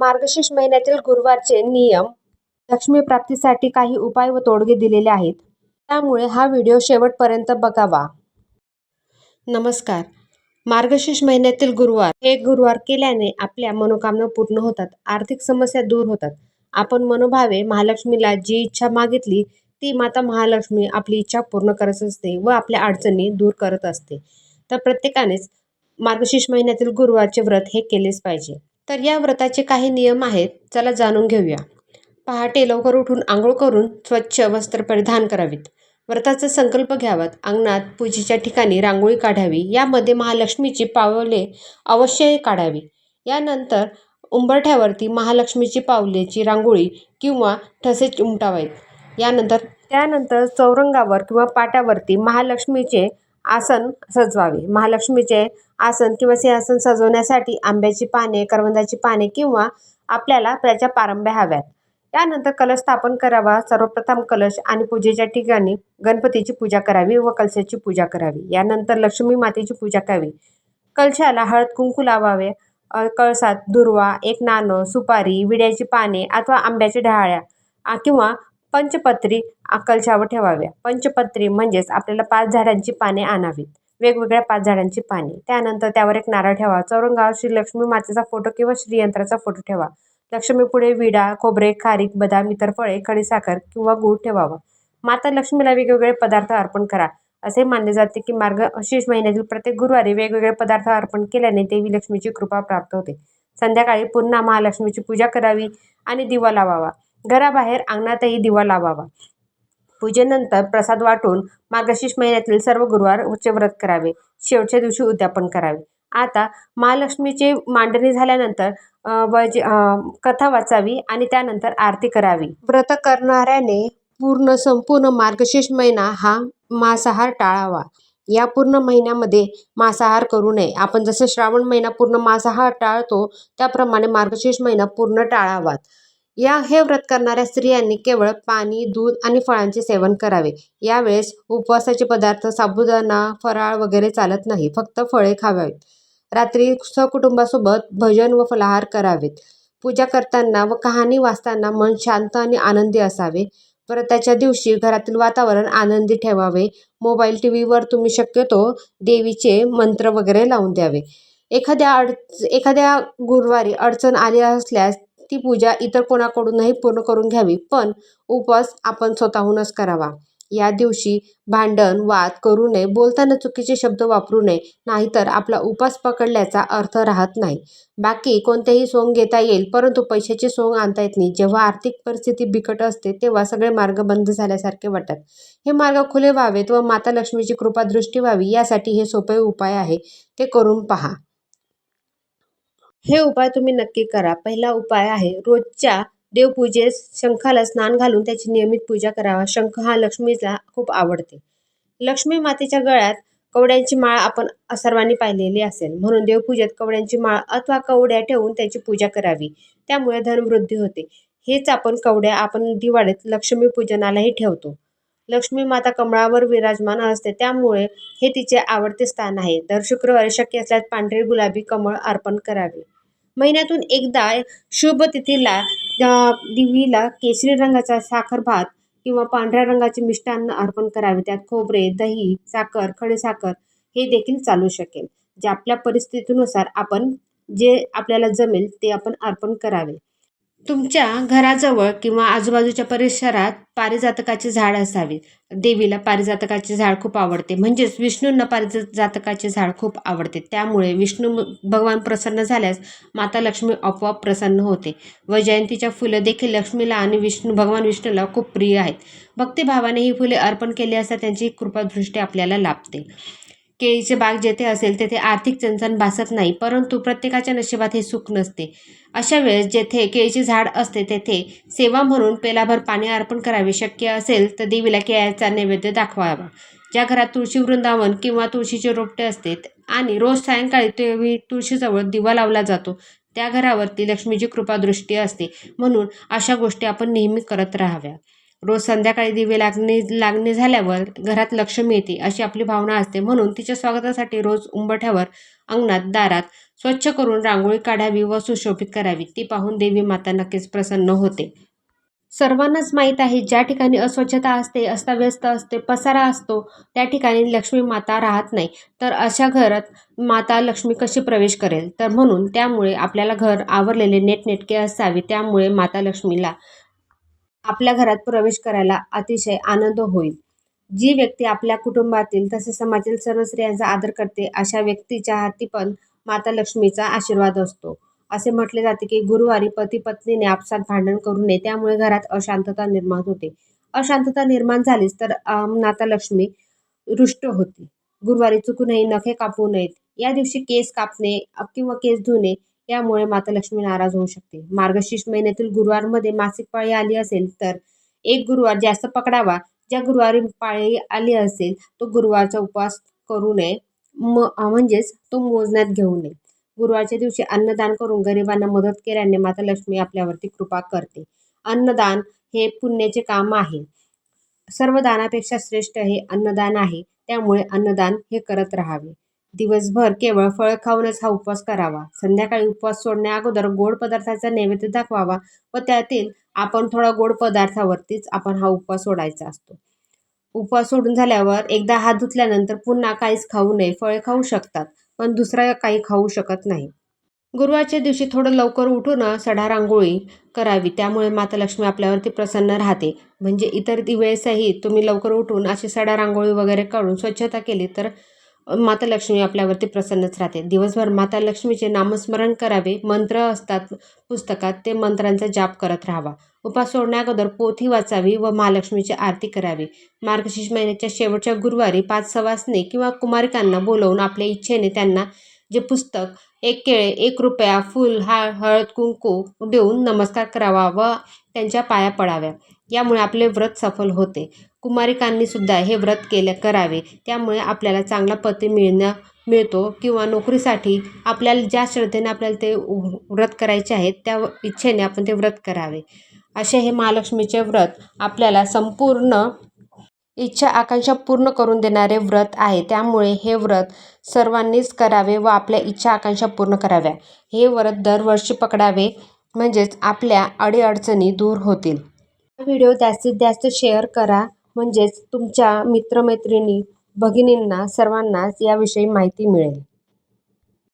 मार्गशीर्ष महिन्यातील गुरुवारचे नियम लक्ष्मी प्राप्तीसाठी काही उपाय व तोडगे दिलेले आहेत. त्यामुळे हा व्हिडिओ शेवटपर्यंत बघावा. नमस्कार. मार्गशीर्ष महिन्यातील गुरुवार हे गुरुवार केल्याने आपल्या मनोकामना पूर्ण होतात आर्थिक समस्या दूर होतात. आपण मनोभावे महालक्ष्मीला जी इच्छा मागितली ती माता महालक्ष्मी आपली इच्छा पूर्ण करत असते व आपल्या अडचणी दूर करत असते. तर प्रत्येकानेच मार्गशीर्ष महिन्यातील गुरुवारचे व्रत हे केलेच पाहिजे. तर या व्रताचे काही नियम आहेत चला जाणून घेऊया. पहाटे लवकर उठून आंघोळ करून स्वच्छ वस्त्र परिधान करावीत. व्रताचा संकल्प घ्यावात. अंगणात पूजेच्या ठिकाणी रांगोळी काढावी. यामध्ये महालक्ष्मीची पावले अवश्य काढावी. यानंतर उंबरठ्यावरती महालक्ष्मीची पावलेची रांगोळी किंवा ठसे उमटावेत. यानंतर त्यानंतर चौरंगावर किंवा पाट्यावरती महालक्ष्मीचे आसन सजवावे. महालक्ष्मीचे आसन किंवा सिंहासन सजवण्यासाठी आंब्याची पाने करवंदाची पाने किंवा आपल्याला त्याच्या पारंब्या हव्यात. त्यानंतर कलश स्थापन करावा. सर्वप्रथम कलश आणि पूजेच्या ठिकाणी गणपतीची पूजा करावी व कलशाची पूजा करावी. यानंतर लक्ष्मी मातेची पूजा करावी. कलशाला हळद कुंकू लावावे. कळसात दुर्वा एक नाणं सुपारी विड्याची पाने अथवा आंब्याच्या डहाळ्या किंवा पंचपत्री आ, ठेवाव्या. पंचपत्री म्हणजेच आपल्याला पाच झाडांची पाने आणावीत. वेगवेगळ्या पाच झाडांची पाने. त्यानंतर त्यावर एक नारळ ठेवा. चौरंगावर श्री लक्ष्मी मातेचा फोटो किंवा श्रीयंत्राचा फोटो ठेवा. लक्ष्मी पुढे विडा खोबरे खारीक बदाम इतर फळे खडीसाखर किंवा गूळ ठेवावा. माता लक्ष्मीला वेगवेगळे पदार्थ अर्पण करा. असे मानले जाते की मार्ग मार्गशीर्ष महिन्यातील प्रत्येक गुरुवारी वेगवेगळे पदार्थ अर्पण केल्याने देवी लक्ष्मीची कृपा प्राप्त होते. संध्याकाळी पुन्हा महालक्ष्मीची पूजा करावी आणि दिवा लावावा. घराबाहेर अंगणातही दिवा लावावा. पूजेनंतर प्रसाद वाटून मार्गशीर्ष महिन्यातील सर्व गुरुवार उच्च व्रत करावे. शेवटच्या दिवशी उद्यापन करावे. आता महालक्ष्मीचे मांडणी झाल्यानंतर वज कथा वाचावी आणि त्यानंतर आरती करावी. व्रत करणाऱ्याने पूर्ण संपूर्ण मार्गशीर्ष महिना हा मांसाहार टाळावा. या पूर्ण महिन्यामध्ये मांसाहार करू नये. आपण जसं श्रावण महिना पूर्ण मांसाहार टाळतो त्याप्रमाणे मार्गशीर्ष महिना पूर्ण टाळावा या हे व्रत करणाऱ्या स्त्रियांनी केवळ पाणी दूध आणि फळांचे सेवन करावे. यावेळेस उपवासाचे पदार्थ साबुदाणा फराळ वगैरे चालत नाही फक्त फळे खावावीत. रात्री सहकुटुंबासोबत भजन व फलाहार करावेत. पूजा करताना व कहाणी वाचताना मन शांत आणि आनंदी असावे. व्रताच्या दिवशी घरातील वातावरण आनंदी ठेवावे. मोबाईल टी व्हीवर तुम्ही शक्यतो देवीचे मंत्र वगैरे लावून द्यावे. एखाद्या अड एखाद्या गुरुवारी अडचण आली असल्यास ती पूजा इतर कोणाकडूनही पूर्ण करून घ्यावी पण उपवास आपण स्वतःहूनच करावा. या दिवशी भांडण वाद करू नये बोलताना चुकीचे शब्द वापरू नये नाहीतर आपला उपास पकडल्याचा अर्थ राहत नाही. बाकी कोणतेही सोंग घेता येईल परंतु पैशाचे सोंग आणता येत नाही. जेव्हा आर्थिक परिस्थिती बिकट असते तेव्हा सगळे मार्ग बंद झाल्यासारखे वाटतात. हे मार्ग खुले व्हावेत व माता लक्ष्मीची कृपा दृष्टी व्हावी यासाठी हे सोपे उपाय आहे. ते करून पहा. हे उपाय तुम्ही नक्की करा. पहिला उपाय आहे रोजच्या देवपूजेस शंखाला स्नान घालून त्याची नियमित पूजा करावा. शंख हा लक्ष्मीला खूप आवडते. लक्ष्मी मातेच्या गळ्यात कवड्यांची माळ आपण सर्वांनी पाहिलेली असेल. म्हणून देवपूजेत कवड्यांची माळ अथवा कवड्या ठेवून त्याची पूजा करावी. त्यामुळे धनवृद्धी होते. हेच आपण कवड्या आपण दिवाळीत लक्ष्मीपूजनालाही ठेवतो. लक्ष्मी माता कमळावर विराजमान असते. त्यामुळे हे तिचे आवडते स्थान आहे. दर शुक्रवारी शक्य असल्यास पांढरे गुलाबी कमळ अर्पण करावे. महिन्यातून एकदा शुभ तिथीला दिवीला देवीला केशरी रंगाचा साखर भात किंवा पांढऱ्या रंगाचे मिष्टान्न अर्पण करावे. त्यात खोबरे दही साखर खडीसाखर हे देखील चालू शकेल. जे आपल्या परिस्थितीनुसार आपण जे आपल्याला जमेल ते आपण अर्पण करावे. तुमच्या घराजवळ किंवा आजूबाजूच्या परिसरात पारिजातकाचे झाड असावे देवीला पारिजातकाचे झाड खूप आवडते. म्हणजेच विष्णूंना पारिजातकाचे झाड खूप आवडते. त्यामुळे विष्णू भगवान प्रसन्न झाल्यास माता लक्ष्मी आपोआप प्रसन्न होते. व जयंतीच्या फुलं देखील लक्ष्मीला आणि विष्णू भगवान विष्णूला खूप प्रिय आहेत. भक्तिभावाने ही फुले अर्पण केली असता त्यांची कृपादृष्टी आपल्याला लाभते. केळीचे बाग जेथे असेल तेथे आर्थिक चणचण भासत नाही परंतु प्रत्येकाच्या नशिबात हे सुख नसते. अशा वेळेस जेथे केळीचे झाड असते तेथे सेवा म्हणून पेलाभर पाणी अर्पण करावे. शक्य असेल तर देवीला केळ्याचा नैवेद्य दाखवावा. ज्या घरात तुळशी वृंदावन किंवा तुळशीचे रोपटे असते आणि रोज सायंकाळी ते तुळशीजवळ दिवा लावला जातो त्या घरावरती लक्ष्मीची कृपादृष्टी असते. म्हणून अशा गोष्टी आपण नेहमी करत राहाव्या रोज संध्याकाळी दिवे लागणे लागणे झाल्यावर घरात लक्ष्मी येते अशी आपली भावना असते. म्हणून तिच्या स्वागतासाठी रोज उंबठ्यावर अंगणात दारात स्वच्छ करून रांगोळी काढावी व सुशोभित करावी. ती पाहून देवी माता नक्कीच प्रसन्न होते. सर्वांनाच माहीत आहे ज्या ठिकाणी अस्वच्छता असते अस्ताव्यस्त असते पसारा असतो त्या ठिकाणी लक्ष्मी माता राहत नाही. तर अशा घरात माता लक्ष्मी कशी प्रवेश करेल? तर म्हणून त्यामुळे आपल्याला घर आवरलेले नेटनेटके असावे त्यामुळे माता लक्ष्मीला आपल्या घरात प्रवेश करायला अतिशय आनंद होईल. जी व्यक्ती आपल्या कुटुंबातील तसेच समाजातील सर्व स्त्रियांचा आदर करते अशा व्यक्तीच्या हाती पण माता लक्ष्मीचा आशीर्वाद असतो. असे म्हटले जाते की गुरुवारी पती पत्नीने आपसात भांडण करू नये त्यामुळे घरात अशांतता निर्माण होते. अशांतता निर्माण झालीच तर माता लक्ष्मी रुष्ट होती. गुरुवारी चुकूनही नखे कापू नयेत. या दिवशी केस कापणे किंवा केस धुणे त्यामुळे माता लक्ष्मी नाराज होऊ शकते. मार्गशीर्ष महिन्यातील गुरुवारमध्ये मासिक पाळी आली असेल तर एक गुरुवार जास्त पकडावा. ज्या गुरुवारी पाळी आली असेल तो गुरुवारचा उपवास करू नये. म म्हणजेच तो मोजण्यात घेऊ नये. गुरुवारच्या दिवशी अन्नदान करून गरिबांना मदत केल्याने माता लक्ष्मी आपल्यावरती कृपा करते. अन्नदान हे पुण्याचे काम आहे. सर्व दानापेक्षा श्रेष्ठ हे अन्नदान आहे. त्यामुळे अन्नदान हे करत राहावे. दिवसभर केवळ फळ खाऊनच हा उपवास करावा. संध्याकाळी उपवास सोडण्या अगोदर गोड पदार्थाचा नैवेद्य दाखवावा व त्यातील आपण थोडा गोड पदार्थावरतीच आपण हा उपवास सोडायचा असतो. उपवास सोडून झाल्यावर एकदा हात धुतल्यानंतर पुन्हा काहीच खाऊ नये फळे खाऊ शकतात पण दुसरा काही खाऊ शकत नाही. गुरुवारच्या दिवशी थोडं लवकर उठून सडा रांगोळी करावी त्यामुळे माता लक्ष्मी आपल्यावरती प्रसन्न राहते. म्हणजे इतर वेळेसही तुम्ही लवकर उठून अशी सडा रांगोळी वगैरे काढून स्वच्छता केली तर माता लक्ष्मी आपल्यावरती प्रसन्नच राहते. दिवसभर माता लक्ष्मीचे नामस्मरण करावे मंत्र असतात पुस्तकात ते मंत्रांचा जाप करत राहावा. उपास सोडण्याअगोदर पोथी वाचावी व महालक्ष्मीची आरती करावी. मार्गशीर्ष महिन्याच्या शेवटच्या गुरुवारी पाच सवासने किंवा कुमारिकांना बोलवून आपल्या इच्छेने त्यांना जे पुस्तक एक केळे एक रुपया फूल हा हळद कुंकू देऊन नमस्कार करावा व त्यांच्या पाया पडाव्या. यामुळे आपले व्रत सफल होते. कुमारिकांनी सुद्धा हे व्रत केले करावे. त्यामुळे आपल्याला चांगला पती मिळणं मिळतो किंवा नोकरीसाठी आपल्याला ज्या श्रद्धेने आपल्याला ते व्रत करायचे आहेत त्या इच्छेने आपण ते व्रत करावे. असे हे महालक्ष्मीचे व्रत आपल्याला संपूर्ण इच्छा आकांक्षा पूर्ण करून देणारे व्रत आहे. त्यामुळे हे व्रत सर्वांनीच करावे व आपल्या इच्छा आकांक्षा पूर्ण कराव्या. हे व्रत दरवर्षी पकडावे म्हणजेच आपल्या अडीअडचणी दूर होतील. व्हिडिओ जास्तीत जास्त शेअर करा. म्हणजेच तुमच्या मित्रमैत्रिणी भगिनींना सर्वांनाच याविषयी माहिती मिळेल.